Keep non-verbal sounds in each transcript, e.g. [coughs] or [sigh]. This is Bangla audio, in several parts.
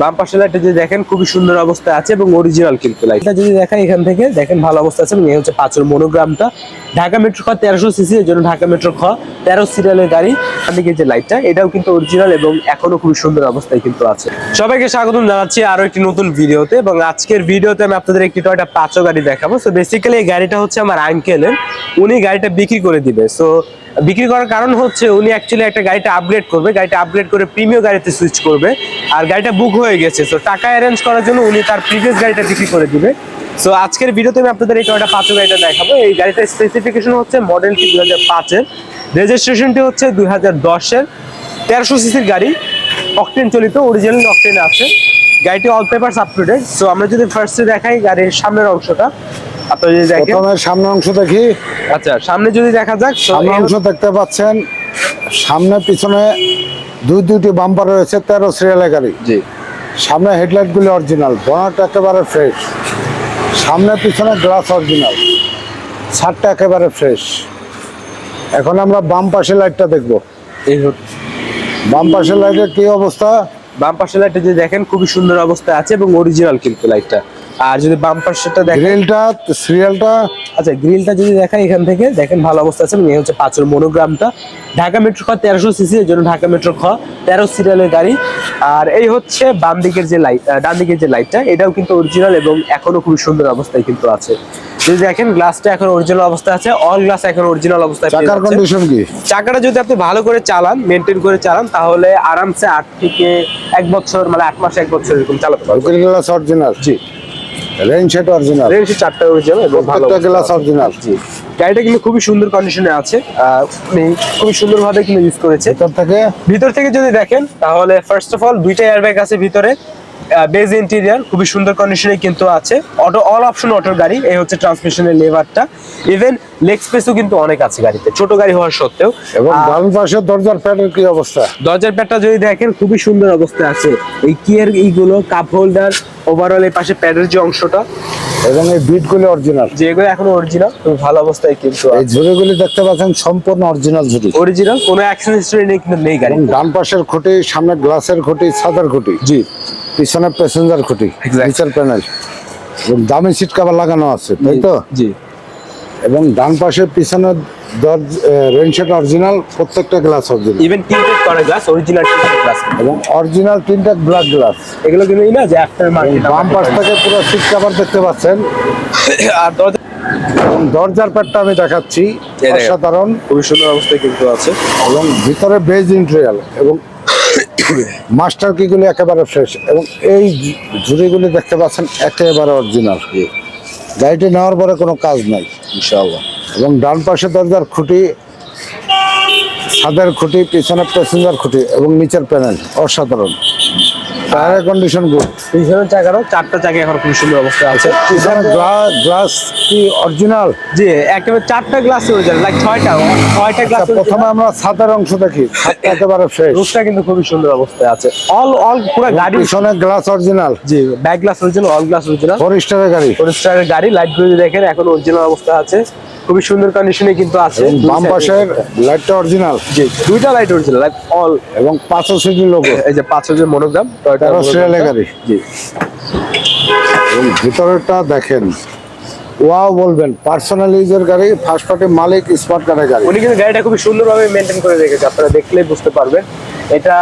বাম পাশের লাইটটা যদি দেখেন, খুবই সুন্দর অবস্থায় আছে এবং অরিজিনাল কিন্তু লাইটটা যদি দেখাই এখান থেকে, দেখেন ভালো অবস্থা আছে এবং এই হচ্ছে পাঁচের মনোগ্রামটা ঢাকা মেট্রো খ তেরোশো সিসি এর জন্য ঢাকা মেট্রো খ, তেরো সিরিয়ালের গাড়ি। দিকে যে লাইটটা এটাও কিন্তু অরিজিনাল এবং এখনও খুবই সুন্দর অবস্থায় কিন্তু আছে। সবাইকে স্বাগতম জানাচ্ছি আরও একটি নতুন ভিডিওতে এবং আজকের ভিডিওতে আমি আপনাদের একটি টয়টা পাঁচও গাড়ি দেখাবো। সো বেসিক্যালি এই গাড়িটা হচ্ছে আমার আঙ্কেলের উনি গাড়িটা বিক্রি করে দিবে। সো বিক্রি করার কারণ হচ্ছে উনি অ্যাকচুয়ালি একটা গাড়িটা আপগ্রেড করবে। গাড়িটা আপগ্রেড করে প্রিমিয়াম গাড়িতে সুইচ করবে। আর গাড়িটা বুক হয়ে গেছে। সো টাকা অ্যারেঞ্জ করার জন্য উনি তার প্রিভিয়াস গাড়িটা বিক্রি করে দিবে। সো আজকের ভিডিওতে আমি আপনাদের এই টয়টা পাঁচও গাড়িটা দেখাবো। এই গাড়িটার স্পেসিফিকেশন হচ্ছে মডেলটি দু হাজার পাঁচের। রেজিস্ট্রেশনটি হচ্ছে দুই হাজার দশের। তেরোশো সিসির গাড়ি। অকটেন চলিত অরিজিনাল অকটেন আছে। গাড়িটি all papers up to date so আমরা যদি ফার্স্টে দেখাই গাড়ির সামনের অংশটা। আপনারা যদি দেখেন। প্রথমে সামনে অংশ দেখি। আচ্ছা সামনে যদি দেখা যাক so সামনে অংশ দেখতে পাচ্ছেন। সামনে পিছনে দুই দুইটি বাম্পার রয়েছে তেরো সিরিয়ালের গাড়ি। জি। সামনে হেডলাইট গুলি অরিজিনাল বনাট একেবারে ফ্রেশ সামনে পিছনে গ্লাস অরিজিনাল ছাদটা একেবারে ফ্রেশ এখন আমরা বাম পাশে লাইটটা দেখব। এই বাম পাশে লাইটের কি অবস্থা? বাম পাশের লাইটটা যে দেখেন খুবই সুন্দর অবস্থায় আছে এবং অরিজিনাল কিন্তু লাইটটা আর যদি বাম পাশেরটা দেখেন গ্রিলটা সিরিয়ালটা। আচ্ছা গ্রিলটা যদি দেখাই এখান থেকে দেখেন ভালো অবস্থা আছে এই হচ্ছে পাঁচের মনোগ্রামটা। ঢাকা মেট্রো খ তেরোশো সিসি এর জন্য ঢাকা মেট্রো খ তেরো সিরিয়ালের গাড়ি। আর এই হচ্ছে বাম দিকের যে লাইট ডান দিকের যে লাইটটা এটাও কিন্তু অরিজিনাল এবং এখনও খুবই সুন্দর অবস্থায় কিন্তু আছে। যদি দেখেন গ্লাসটা এখন অরিজিনাল অবস্থায় আছে অল গ্লাস এখন অরিজিনাল অবস্থায় চাকার কন্ডিশন কি? চাকাটা যদি আপনি ভালো করে চালান মেনটেন করে চালান তাহলে আরামসে আট থেকে এক বছর মানে আট মাস এক বছর এরকম চালাতে পারবেন। অরিজিনাল জি। অরিজিনাল। চারটা অরিজিনাল এবং ভালো গ্লাস আছে। অরিজিনাল জি। গাড়িটা কিন্তু খুবই সুন্দর কন্ডিশনে আছে। খুবই সুন্দরভাবে কিন্তু ইউজ করেছে। ভিতর থেকে? ভিতর থেকে যদি দেখেন তাহলে ফার্স্ট অফ অল দুইটা এয়ারব্যাগ আছে ভিতরে। বেজ ইন্টেরিয়ার খুবই সুন্দর কন্ডিশনে কিন্তু আছে। অটো অল অপশন অটোর গাড়ি এই হচ্ছে ট্রান্সমিশনের লেভারটা ইভেন লেগ স্পেসও কিন্তু অনেক আছে গাড়িতে ছোট গাড়ি হওয়ার সত্ত্বেও। এবং ডান পাশে দরজার প্যাডের কি অবস্থা? দরজার প্যাডটা যদি দেখেন খুবই সুন্দর অবস্থায় আছে। এই কিয়ের ইগুলো কাপ হোল্ডার ওভারঅল এই পাশে প্যাডের যে অংশটা। এবং এই বিট গুলি অরিজিনাল যেগুলো এখনও অরিজিনাল খুবই ভালো অবস্থায় কিন্তু এই ঝুড়িগুলি দেখতে পাচ্ছেন সম্পূর্ণ অরিজিনাল ঝুড়ি। অরিজিনাল কোনো অ্যাক্সিডেন্ট হিস্টরি নেই কিন্তু নেই গাড়ি ডান পাশের খুঁটি সামনে গ্লাসের খুঁটি ছাদের খুঁটি। জি। পিছনে প্যাসেঞ্জার খুঁটি. নিচের প্যানেল এবং দামি সিট কাভার লাগানো আছে তাই তো? জি। এবং ডান পাশে পিছনে রেনশেট অরিজিনাল প্রত্যেকটা গ্লাস অরিজিনাল ইভেন টিন্টেড করা গ্লাস অরিজিনাল টিন্টেড গ্লাস এবং অরিজিনাল তিনটা ব্ল্যাক গ্লাস এগুলো কিন্তু না যে আফটার মার্কেট বাম পাশ থেকে পুরো সিট কাভার দেখতে পাচ্ছেন। [coughs] আর দরজা দরজার প্যাডটা আমি দেখাচ্ছি। অসাধারণ। খুবই সুন্দর অবস্থায় কিন্তু আছে। এবং ভিতরে বেজ ইন্টেরিয়াল এবং মাস্টার কিগুলি একেবারে ফ্রেশ এবং এই ঝুড়িগুলি দেখতে পাচ্ছেন একেবারে অরিজিনাল গাড়িটি নেওয়ার পরে কোনো কাজ নাই, ইনশাআল্লাহ। এবং ডান পাশে দরজার খুঁটি সাদের খুঁটি পিছনে প্যাসেঞ্জার খুঁটি এবং নিচের প্যানেল অসাধারণ। টায়ারের কন্ডিশন গুড পিছনের চাকারও চারটা চাকা এখন খুব সুন্দর অবস্থায় আছে। পিছনে গ্লাস কি অরিজিনাল জি একেবারে চারটা গ্লাস অরিজিনাল লাইক ছয়টা ছয়টা গ্লাস প্রথমে আমরা ছাদের অংশ দেখি একেবারে ফ্রেশ রুফটা কিন্তু খুবই সুন্দর অবস্থায় আছে। অল অল পুরো গাড়ি পিছনে গ্লাস অরিজিনাল জি back glass original all glass original four স্টারের গাড়ি। ফোরেস্টারের গাড়ি লাইটগুলো দেখেন এখন অরিজিনাল অবস্থা আছে। খুবই সুন্দর কন্ডিশনে কিন্তু আছে। বাম পাশের লাইটটা অরিজিনাল জি দুইটা লাইট অরিজিনাল লাইক অল এবং পাঁচশো সিটি লোগো এই যে পাঁচ হাজার মনোগ্রাম টয়টা তেরো সিরিয়ালের গাড়ি। জি। এবং ভিতরেরটা দেখেন। ওয়াও বলবেন পার্সোনাল ইউজের গাড়ি ফার্স্ট পার্টি মালিক স্মার্ট কার্ডের গাড়ি। উনি কিন্তু গাড়িটা খুবই সুন্দরভাবে মেনটেন করে রেখেছে আপনারা দেখলেই বুঝতে পারবেন। এটা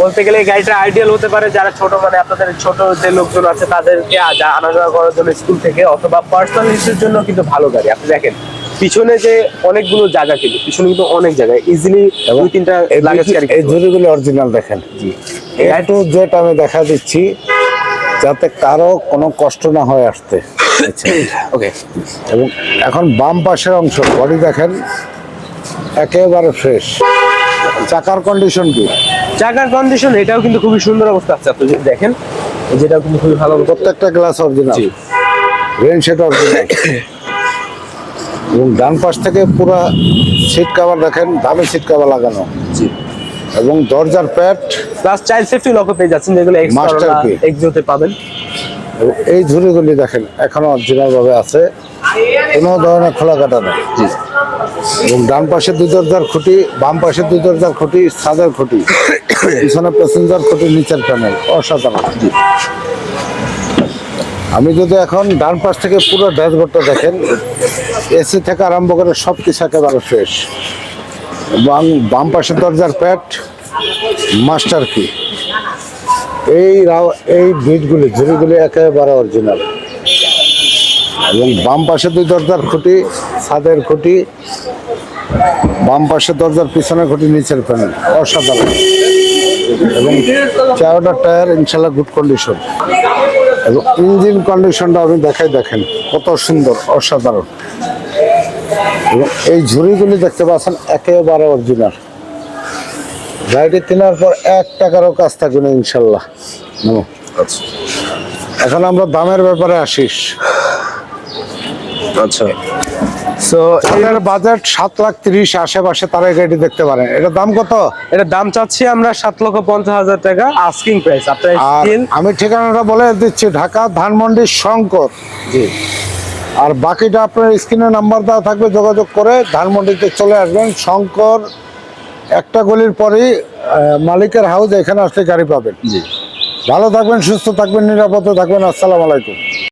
বলতে গেলে গাড়িটা আইডিয়াল হতে পারে যারা ছোট মানে আপনাদের ছোট যে লোকজন আছে তাদেরকে আনা যাওয়া করার জন্য স্কুল থেকে অথবা পার্সোনাল ইউজের জন্য কিন্তু ভালো গাড়ি। আপনি দেখেন পিছনে যে অনেকগুলো জায়গা কিন্তু পিছনে কিন্তু অনেক জায়গায় ইজিলি দুই তিনটা লাগেজ ক্যারি এই ঝুড়িগুলো অরিজিনাল দেখেন। জি। এ টু জেড আমি দেখা দিচ্ছি যাতে কারও কোনো কষ্ট না হয় আসতে। [coughs] ওকে এবং এখন বাম পাশের অংশ বডি দেখেন একেবারে ফ্রেশ চাকার কন্ডিশন কি? চাকার কন্ডিশন এটাও কিন্তু খুবই সুন্দর অবস্থা আছে আপনি যদি দেখেন যেটাও কিন্তু খুবই ভালো প্রত্যেকটা গ্লাস অরিজিনাল জি। রেন সেট অরিজিনাল এবং ডান পাশ থেকে পুরো সিট কভার দেখেন দামি সিট কভার লাগানো। জি। এবং দরজার প্যাড প্লাস চাইল্ড সেফটি লকও পেয়ে যাচ্ছেন যেগুলো এক্সট্রা। এক্সোতে পাবেন। এবং এই ঝুড়িগুলি দেখেন এখনও অরিজিনাল ভাবে আছে। কোনো ধরনের খোলা কাটা নেই। জি। এবং ডান পাশে দুই দরজার খুঁটি বাম পাশে দুই দরজার খুঁটি ছাদের খুঁটি। পিছনে প্যাসেঞ্জার খুঁটি নিচের প্যানেল অসাধারণ। আমি যদি এখন ডান পাশ থেকে পুরো ড্যাশবোর্ডটা দেখেন এসি থেকে আরম্ভ করে সব কিছু একেবারে ফ্রেশ এবং বাম পাশে দরজার প্যাট মাস্টার কি এই এই বিটগুলি ঝুড়িগুলি একেবারে অরিজিনাল এবং বাম পাশে দুই দরজার খুঁটি, ছাদের খুঁটি, বাম পাশে দরজার পিছনে খুঁটি, নিচের প্যানেল অসাধারণ। এবং চারোটা টায়ার ইনশাল্লাহ গুড কন্ডিশন এবং ইঞ্জিন কন্ডিশনটা আপনি দেখাই দেখেন কত সুন্দর অসাধারণ। এবং এই ঝুড়িগুলি দেখতে পাচ্ছেন একেবারে অরিজিনাল গাড়িটি কেনার পর এক টাকারও কাজ থাকবে না ইনশাল্লাহ। আচ্ছা। এখন আমরা দামের ব্যাপারে আসিস। আচ্ছা। সো এটার বাজেট সাত লাখ তিরিশ আশেপাশে তারা গাড়িটি দেখতে পারেন এটার দাম কত? এটার দাম চাচ্ছি আমরা সাত লক্ষ পঞ্চাশ হাজার টাকা আস্কিং প্রাইস আপনার আমি ঠিকানাটা বলে দিচ্ছি ঢাকা ধানমন্ডি শঙ্কর। জি। আর বাকিটা আপনার স্ক্রিনে নাম্বার দেওয়া থাকবে যোগাযোগ করে ধানমন্ডিতে চলে আসবেন। শঙ্কর একটা গলির পরেই মালিকের হাউস এখানে আসলে গাড়ি পাবেন। জি। ভালো থাকবেন সুস্থ থাকবেন নিরাপদে থাকবেন। আসসালামু আলাইকুম।